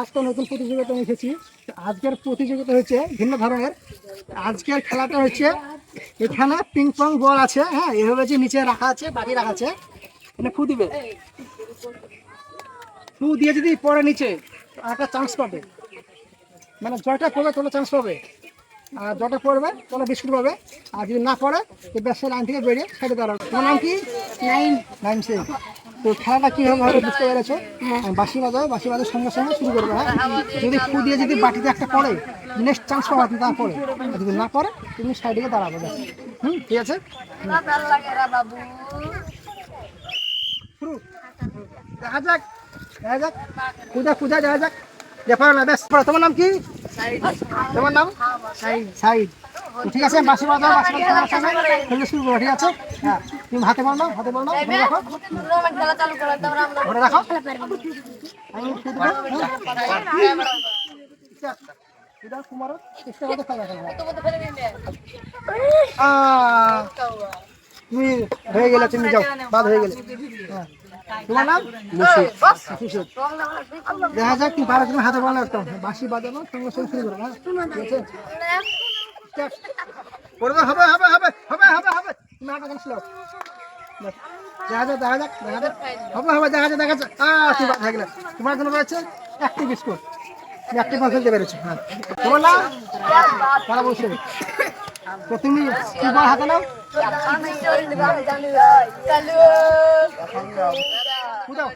আজকে নতুন প্রতিযোগিতা এসেছি। আজকের প্রতিযোগিতা হচ্ছে ভিন্ন ধরনের। আজকের খেলাটা হচ্ছে এখানে পিং পং বল আছে হ্যাঁ এভাবে যে নিচে রাখা আছে বাকি রাখা আছে মানে ফু দিবে। ফু দিয়ে যদি পড়ে নিচে একটা চান্স পাবে। মানে জয়টা পড়বে তোলা চান্স পাবে। আর জয়টা পড়বে তোলা বিস্কুট পাবে। আর যদি না পড়ে তো ব্যবসা লাইন থেকে বেরিয়ে সাইডে দাঁড়াবে। তোমার নাম কি? নাইন নাইন তো খেলাটা কীভাবে হবে বুঝতে পেরেছ? বাসি বাজাবে বাসি বাজার সঙ্গে সঙ্গে শুরু করবে হ্যাঁ? যদি ফু দিয়ে যদি বাটিতে একটা পড়ে নেক্সট চান্স পাবা তুমি তা পড়ে আর যদি না পড়ে তুমি সাইডে গিয়ে দাঁড়াবে। হুম ঠিক আছে? দেখা যাক দেখা যাক। পূজা পূজা দেখা যাক। ব্যাপার না বেশ তোমার নাম কি? তোমার নাম? সাইদ। ঠিক আছে বাসি বাজাও বাসি বাজাও তোমার সঙ্গে খেলতে শুরু করো ঠিক আছে? হ্যাঁ তুমি হাতে মারো না হাতে মারো না ধরে রাখো। ধরে রাখো। আমি চেষ্টা করতে তুমি হয়ে গেলে তুমি যাও বাদ হয়ে গেলে। হ্যাঁ। তোমার নাম। দেখা যাক তুমি পারো তুমি হাতে বানাও একটা বাঁশি বাজানো সঙ্গে সঙ্গে শুরু করো হ্যাঁ। ঠিক আছে? করবে হবে হবে হবে হবে হবে হবে। তুমি হাতে গান স্লো দেখা যাক দেখা যাক দেখা যাক। হবে হবে দেখা যাক দেখা যাক। আহ তুমি বাদ গেলে। তোমার জন্য রয়েছে একটি বিস্কুট। তুমি একটি পাঁচ পেরেছ। হ্যাঁ। তোমার নাম? তারা বলছে। তো তুমি বল হাতে নাও? কোথাও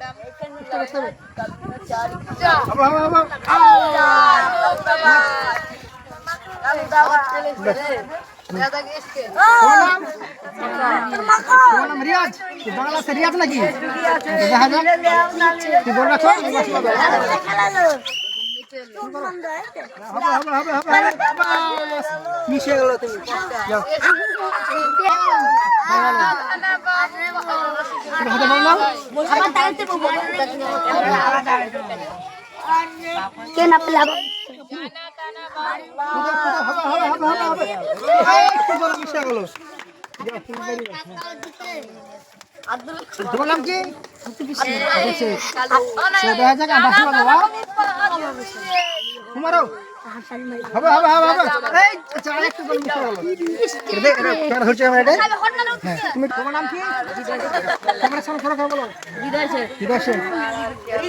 বুঝতে বুঝতে হবে হবে হবে হবে তোমার নাম তোমার নাম রিয়াজ বল কেন পেলাম? নাম কি দেখা যাক আর বাসি তোমারও হবে হবে হবে হবে এই আচ্ছা আরেকটু জল মিশে গেল এটা দে, কেন হচ্ছে আমার এটা তুমি তোমার নাম কি তোমার সামনে ফরক বলো হৃদয় সেন হৃদয় সেন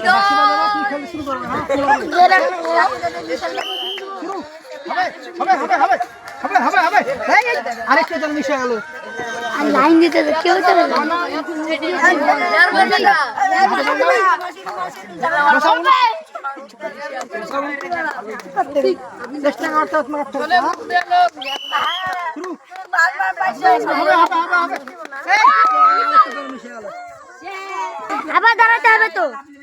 বাসি বাজাবো তুমি শুরু করবে হ্যাঁ। হবে হবে হবে কেউ তো আবার দাঁড়াতে হবে তো।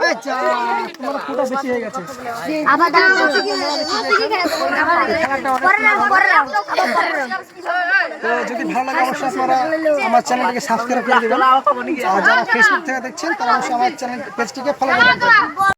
হ্যাঁ? তোমার ফুটা বেশি হয়ে গেছে আবার তো যদি ভালো লাগে অবশ্যই আপনারা আমার চ্যানেলটিকে সাবস্ক্রাইব করে দেবেন আর যারা ফেসবুক থেকে দেখছেন তারা অবশ্যই আমার চ্যানেল পেজটিকে ফলো করে